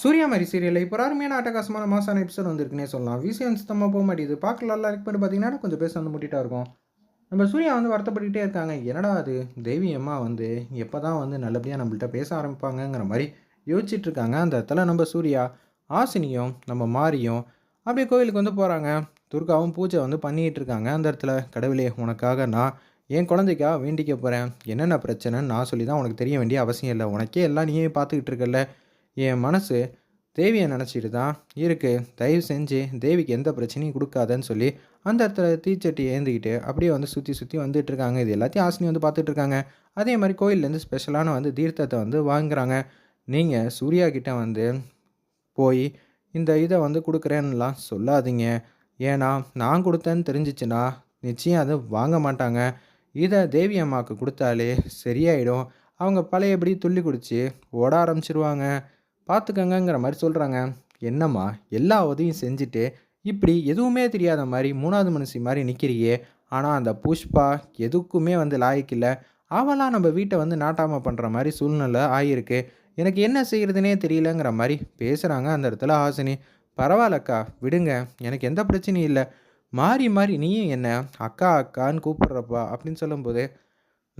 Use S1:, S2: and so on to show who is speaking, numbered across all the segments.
S1: சூர்யா மாதிரி சீரியலில் இப்போ அருமையான அட்டகாசமான மாசான எபிசோட் வந்திருக்குன்னே சொல்லலாம். விசியம் சுத்தமாக போக மாட்டேங்குது. பார்க்கலாம் லைக் பண்ணி பார்த்தீங்கன்னா கொஞ்சம் பேச வந்து முட்டிட்டா இருக்கும். நம்ம சூர்யா வந்து வருத்தப்பட்டுக்கிட்டே இருக்காங்க. என்னடா அது? தேவி அம்மா வந்து எப்போ தான் வந்து நல்லபடியாக நம்மள்கிட்ட பேச ஆரம்பிப்பாங்கங்கிற மாதிரி யோசிச்சுட்டு இருக்காங்க. அந்த இடத்துல நம்ம சூர்யா ஆசினியும் நம்ம மாரியும் அப்படியே கோயிலுக்கு வந்து போகிறாங்க துர்காவும் பூஜை வந்து பண்ணிகிட்டு இருக்காங்க. அந்த இடத்துல கடவுளே உனக்காக நான் என் குழந்தைக்கா வேண்டிக்க போகிறேன் என்னென்ன பிரச்சனைன்னு நான் சொல்லி தான் உனக்கு தெரிய வேண்டிய அவசியம் இல்லை. உனக்கே எல்லாம் நீயே பார்த்துக்கிட்டு இருக்கல என் மனசு தேவியை நினச்சிட்டு தான் இருக்குது தயவு செஞ்சு தேவிக்கு எந்த பிரச்சனையும் கொடுக்காதன்னு சொல்லி அந்த இடத்துல தீச்சட்டி ஏந்திக்கிட்டு அப்படியே வந்து சுற்றி சுற்றி வந்துட்டு இருக்காங்க. இது எல்லாத்தையும் ஆசினி வந்து பார்த்துட்டு இருக்காங்க. அதே மாதிரி கோயிலேருந்து ஸ்பெஷலான வந்து தீர்த்தத்தை வந்து வாங்குறாங்க. நீங்கள் சூர்யா கிட்ட வந்து போய் இந்த இதை வந்து கொடுக்குறேன்னுலாம் சொல்லாதீங்க. ஏன்னா நான் கொடுத்தேன்னு தெரிஞ்சிச்சுன்னா நிச்சயம் அதை வாங்க மாட்டாங்க. இதை தேவி அம்மாவுக்கு கொடுத்தாலே சரியாயிடும். அவங்க பழையபடி துள்ளி குடித்து ஓட ஆரம்பிச்சிருவாங்க. பார்த்துக்கங்கிற மாதிரி சொல்கிறாங்க என்னம்மா எல்லா உதவியும் செஞ்சுட்டு இப்படி எதுவுமே தெரியாத மாதிரி மூணாவது மனுஷி மாதிரி நிற்கிறியே ஆனால் அந்த புஷ்பா எதுக்குமே வந்து லாய்க்கில்ல அவளாம் நம்ம வீட்டை வந்து நாட்டாமல் பண்ணுற மாதிரி சூழ்நிலை ஆகியிருக்கு எனக்கு என்ன செய்கிறதுனே தெரியலங்கிற மாதிரி பேசுகிறாங்க அந்த இடத்துல ஹாசினி. பரவாயில்லக்கா விடுங்க. எனக்கு எந்த பிரச்சனையும் இல்லை. மாறி மாறி நீயும் என்ன அக்கா அக்கான்னு கூப்பிட்றப்பா அப்படின்னு சொல்லும்போது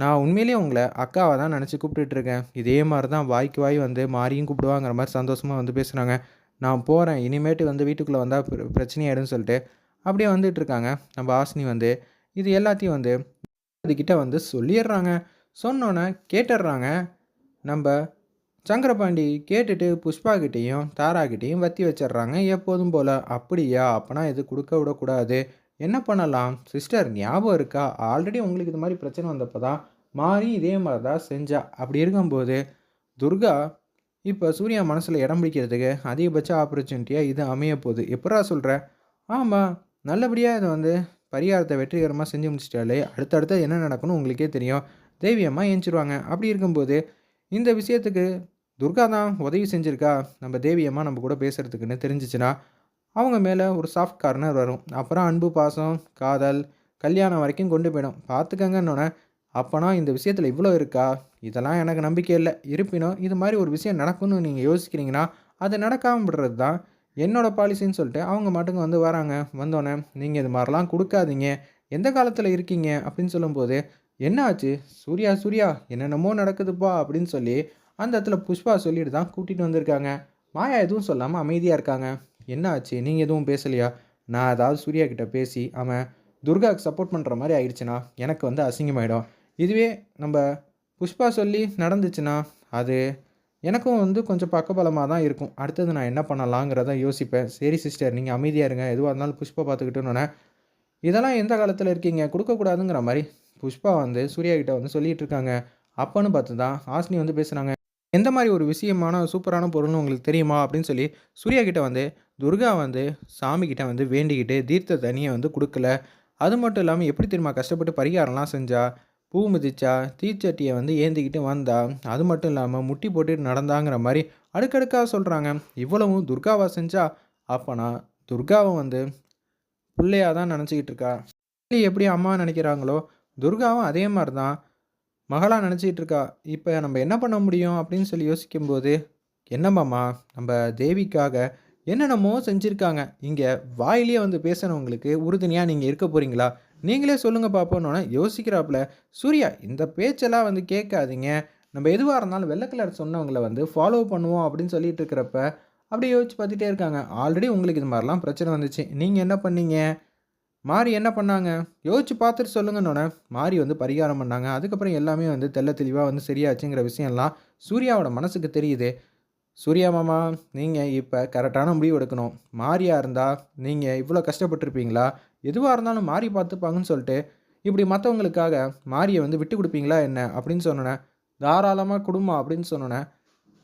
S1: நான் உண்மையிலேயே உங்களை அக்காவை தான் நினச்சி கூப்பிட்டுட்ருக்கேன் இதே மாதிரி தான் வாய்க்கு வாய் வந்து மாறியும் கூப்பிடுவாங்கிற மாதிரி சந்தோஷமாக வந்து பேசுகிறாங்க நான் போகிறேன் இனிமேட்டு வந்து வீட்டுக்குள்ளே வந்தால் பிர பிரச்சனையாயிடும்னு சொல்லிட்டு அப்படியே வந்துட்டுருக்காங்க நம்ம ஆசினி வந்து இது எல்லாத்தையும் வந்து அதுக்கிட்ட வந்து சொல்லிடுறாங்க. சொன்னோன்னே கேட்டுடுறாங்க. நம்ம சங்கரபாண்டி கேட்டுட்டு புஷ்பாக்கிட்டேயும் தாராக்கிட்டேயும் தாரா கிட்டேயும் வத்தி வச்சிடுறாங்க. எப்போதும் போல் அப்படியா? அப்போனா இது கொடுக்க விடக்கூடாது. என்ன பண்ணலாம்? சிஸ்டர் ஞாபகம் இருக்கா? ஆல்ரெடி உங்களுக்கு இது மாதிரி பிரச்சனை வந்தப்போ தான் மாறி இதே மாதிரி தான் செஞ்சா. அப்படி இருக்கும்போது துர்கா இப்போ சூர்யா மனசில் இடம் பிடிக்கிறதுக்கு அதிகபட்ச ஆப்பர்ச்சுனிட்டியாக இது அமைய போகுது. எப்படா சொல்கிற ஆமாம் நல்லபடியாக இதை வந்து பரிகாரத்தை வெற்றிகரமாக செஞ்சு முடிச்சிட்டாலே அடுத்தடுத்து என்ன நடக்கணும் உங்களுக்கே தெரியும். தேவியம்மா ஏஞ்சிருவாங்க. அப்படி இருக்கும்போது இந்த விஷயத்துக்கு துர்கா தான் உதவி செஞ்சுருக்கா? நம்ம தேவியம்மா நம்ம கூட பேசுகிறதுக்குன்னு தெரிஞ்சிச்சுன்னா அவங்க மேலே ஒரு சாஃப்ட் கார்னர் வரும். அப்புறம் அன்பு பாசம் காதல் கல்யாணம் வரைக்கும் கொண்டு போயிடும். பார்த்துக்கங்கன்னொன்னே அப்போனா இந்த விஷயத்தில் இவ்வளோ இருக்கா? இதெல்லாம் எனக்கு நம்பிக்கை இல்லை. இருப்பினும் இது மாதிரி ஒரு விஷயம் நடக்கும்னு நீங்கள் யோசிக்கிறீங்கன்னா அது நடக்காமல் விடுறது தான் என்னோடய பாலிசின்னு சொல்லிட்டு அவங்க மட்டுங்க வந்து வராங்க. வந்தோடனே நீங்கள் இது மாதிரிலாம் கொடுக்காதீங்க. எந்த காலத்தில் இருக்கீங்க? அப்படின்னு சொல்லும்போது என்ன ஆச்சு சூர்யா சூர்யா என்னென்னமோ நடக்குதுப்பா. அப்படின்னு சொல்லி அந்த இடத்துல புஷ்பா சொல்லிட்டு தான் கூட்டிகிட்டு வந்திருக்காங்க. மாயா எதுவும் சொல்லாமல் அமைதியாக இருக்காங்க. என்ன ஆச்சு? நீங்கள் எதுவும் பேசலையா? நான் ஏதாவது சூர்யா கிட்டே பேசி அவன் துர்காவுக்கு சப்போர்ட் பண்ணுற மாதிரி ஆயிடுச்சுன்னா எனக்கு வந்து அசிங்கமாயிடும். இதுவே நம்ம புஷ்பா சொல்லி நடந்துச்சுன்னா அது எனக்கும் வந்து கொஞ்சம் பக்கபலமாக தான் இருக்கும். அடுத்தது நான் என்ன பண்ணலாங்கிறத யோசிப்பேன். சரி சிஸ்டர் நீங்கள் அமைதியாக இருங்க. எதுவாக இருந்தாலும் புஷ்பா பார்த்துக்கிட்டோன்னே இதெல்லாம் எந்த காலத்தில் இருக்கீங்க? கொடுக்கக்கூடாதுங்கிற மாதிரி. புஷ்பா வந்து சூர்யா கிட்ட வந்து சொல்லிகிட்டு இருக்காங்க. அப்போன்னு பார்த்து தான் ஹாஸ்னி வந்து பேசுகிறாங்க எந்த மாதிரி ஒரு விஷயமான சூப்பரான பொருள்னு உங்களுக்கு தெரியுமா? அப்படின்னு சொல்லி சூர்யா கிட்ட வந்து துர்கா வந்து சாமிக்கிட்ட வந்து வேண்டிக்கிட்டு தீர்த்த தனியை வந்து கொடுக்கல. அது மட்டும் இல்லாமல் எப்படி தெரியுமா? கஷ்டப்பட்டு பரிகாரம்லாம் செஞ்சா பூ மிதிச்சா தீச்சட்டியை வந்து ஏந்திக்கிட்டு வந்தா அது மட்டும் இல்லாமல் முட்டி போட்டுட்டு நடந்தாங்கிற மாதிரி அடுக்கடுக்காக சொல்கிறாங்க இவ்வளவும் துர்காவா செஞ்சா? அப்போனா துர்காவை வந்து பிள்ளையாக தான் நினச்சிக்கிட்டு இருக்கா? எப்படி அம்மா நினைக்கிறாங்களோ துர்காவும் அதே மாதிரி தான் மகளாக நினச்சிக்கிட்டு இருக்கா இப்போ நம்ம என்ன பண்ண முடியும் அப்படின்னு சொல்லி யோசிக்கும்போது என்னம்மாம்மா நம்ம தேவிக்காக என்னென்னமோ செஞ்சுருக்காங்க. இங்கே வாயிலேயே வந்து பேசுனவங்களுக்கு உறுதுணையாக நீங்கள் இருக்க போகிறீங்களா நீங்களே சொல்லுங்கள் பார்ப்போன்னொன்னே யோசிக்கிறாப்புல. சூர்யா இந்த பேச்செல்லாம் வந்து கேட்காதீங்க. நம்ம எதுவாக இருந்தாலும் வெள்ளை கலர் சொன்னவங்களை வந்து ஃபாலோ பண்ணுவோம் அப்படின்னு சொல்லிட்டு இருக்கிறப்ப அப்படியே யோசிச்சு பார்த்துட்டே இருக்காங்க. ஆல்ரெடி உங்களுக்கு இது மாதிரிலாம் பிரச்சனை வந்துச்சு. நீங்கள் என்ன பண்ணீங்க? மாறி என்ன பண்ணாங்க? யோசிச்சு பார்த்துட்டு சொல்லுங்கன்னொன்னே மாறி வந்து பரிகாரம் பண்ணாங்க. அதுக்கப்புறம் எல்லாமே வந்து தெள்ள தெளிவாக வந்து சரியாச்சுங்கிற விஷயம்லாம் சூர்யாவோட மனசுக்கு தெரியுது. சூர்யா மாமா நீங்கள் இப்போ கரெக்டான முடிவு எடுக்கணும். மாறியாக இருந்தால் நீங்கள் இவ்வளோ கஷ்டப்பட்டுருப்பீங்களா? எதுவாக இருந்தாலும் மாறி பார்த்துப்பாங்கன்னு சொல்லிட்டு இப்படி மற்றவங்களுக்காக மாரியை வந்து விட்டு கொடுப்பீங்களா என்ன? அப்படின்னு சொன்னோன்னே தாராளமாக குடும்பம் அப்படின்னு சொன்னோன்னே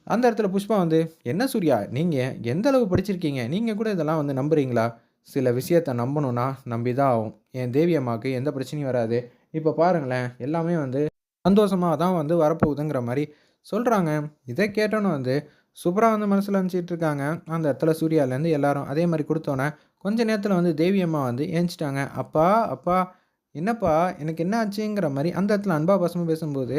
S1: அந்த இடத்துல புஷ்பா வந்து என்ன சூர்யா நீங்கள் எந்த அளவு படிச்சிருக்கீங்க? நீங்கள் கூட இதெல்லாம் வந்து நம்புறீங்களா? சில விஷயத்த நம்பணும்னா நம்பி தான் ஆகும். என் தேவி அம்மாவுக்கு எந்த பிரச்சனையும் வராது. இப்போ பாருங்களேன் எல்லாமே வந்து சந்தோஷமாக தான் வந்து வரப்போகுதுங்கிற மாதிரி சொல்கிறாங்க இதை கேட்டோன்னு வந்து சூப்பராக வந்து மனசில் நினச்சிட்டு இருக்காங்க. அந்த இடத்துல சூர்யாலேருந்து எல்லாரும் அதே மாதிரி கொடுத்தோன்னே கொஞ்ச நேரத்தில் வந்து தேவி அம்மா வந்து ஏஞ்சிட்டாங்க. அப்பா அப்பா என்னப்பா எனக்கு என்ன ஆச்சுங்கிற மாதிரி அந்த இடத்துல அன்பா பசமாக பேசும்போது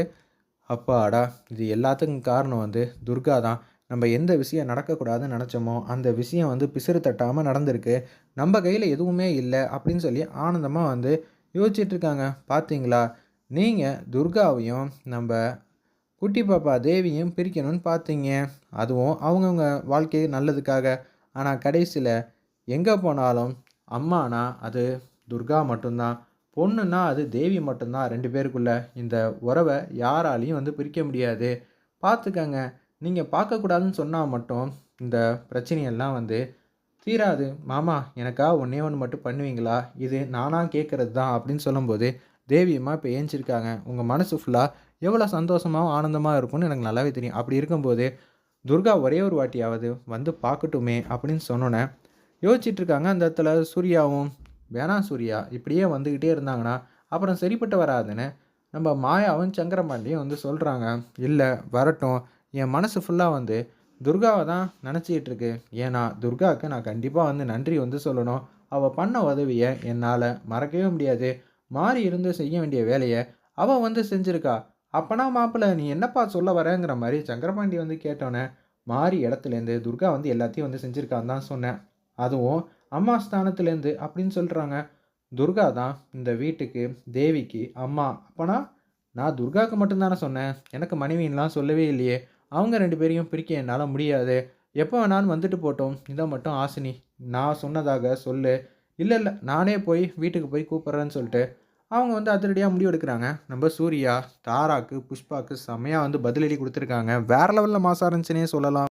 S1: அப்பாடா இது எல்லாத்துக்கும் காரணம் வந்து துர்கா தான். நம்ம எந்த விஷயம் நடக்கக்கூடாதுன்னு நினச்சோமோ அந்த விஷயம் வந்து பிசிறு தட்டாமல் நடந்திருக்கு. நம்ம கையில் எதுவுமே இல்லை அப்படின்னு சொல்லி ஆனந்தமாக வந்து யோசிச்சுட்டு இருக்காங்க. பார்த்தீங்களா நீங்கள் துர்காவையும் நம்ம குட்டி பாப்பா தேவியும் பிரிக்கணும்னு பார்த்தீங்க அதுவும் அவங்கவுங்க வாழ்க்கை நல்லதுக்காக. ஆனால் கடைசியில் எங்கே போனாலும் அம்மானா அது துர்கா மட்டும்தான். பொண்ணுன்னா அது தேவி மட்டும்தான் ரெண்டு பேருக்குள்ள. இந்த உறவை யாராலையும் வந்து பிரிக்க முடியாது. பார்த்துக்கங்க நீங்கள் பார்க்கக்கூடாதுன்னு சொன்னால் மட்டும் இந்த பிரச்சனையெல்லாம் வந்து தீராது. மாமா எனக்கா ஒன்றே ஒன்று மட்டும் பண்ணுவீங்களா? இது நானாக கேட்குறது தான் அப்படின்னு சொல்லும்போது தேவியம்மா இப்போ ஏஞ்சிருக்காங்க. உங்கள் மனசு ஃபுல்லாக எவ்வளோ சந்தோஷமாகவும் ஆனந்தமாக இருக்கும்னு எனக்கு நல்லாவே தெரியும். அப்படி இருக்கும்போது துர்கா ஒரே ஒரு வாட்டியாவது வந்து பார்க்கட்டுமே அப்படின்னு சொன்னோன்னே யோசிச்சுட்டு இருக்காங்க அந்த இடத்துல சூர்யாவும் வேணாம் சூர்யா இப்படியே வந்துக்கிட்டே இருந்தாங்கன்னா அப்புறம் சரிப்பட்டு வராதுன்னு நம்ம மாயாவும் சங்கரபாண்டியும் வந்து சொல்கிறாங்க இல்லை வரட்டும். என் மனசு ஃபுல்லாக வந்து துர்காவை தான் நினச்சிக்கிட்டு இருக்கு ஏன்னா துர்காவுக்கு நான் கண்டிப்பாக வந்து நன்றி வந்து சொல்லணும். அவள் பண்ண உதவியை என்னால் மறக்கவே முடியாது. மாறி இருந்து செய்ய வேண்டிய வேலையை அவள் வந்து செஞ்சுருக்கா. அப்பனா மாப்பிள்ளை நீ என்னப்பா சொல்ல வரேங்கிற மாதிரி சங்கரபாண்டி வந்து கேட்டோன்னே மாறி இடத்துலேருந்து துர்கா வந்து எல்லாத்தையும் வந்து செஞ்சுருக்கான்னு தான் சொன்னேன். அதுவும் அம்மா ஸ்தானத்துலேருந்து அப்படின்னு சொல்கிறாங்க துர்கா தான் இந்த வீட்டுக்கு தேவிக்கு அம்மா. அப்பனா நான் துர்காவுக்கு மட்டும்தானே சொன்னேன். எனக்கு மனைவின்லாம் சொல்லவே இல்லையே. அவங்க ரெண்டு பேரையும் பிரிக்க என்னால் முடியாது. எப்போ வேணாலும் வந்துட்டு போட்டோம். இதை மட்டும் ஆசினி நான் சொன்னதாக சொல்லு. இல்லை இல்லை நானே போய் வீட்டுக்கு போய் கூப்பிட்றேன்னு சொல்லிட்டு அவங்க வந்து அதிரடியாக முடிவெடுக்கிறாங்க நம்ம சூர்யா தாராக்கு புஷ்பாக்கு செம்மையாக வந்து பதிலடி கொடுத்துருக்காங்க. வேறு லெவலில் மாசா இருந்துச்சுன்னே சொல்லலாம்.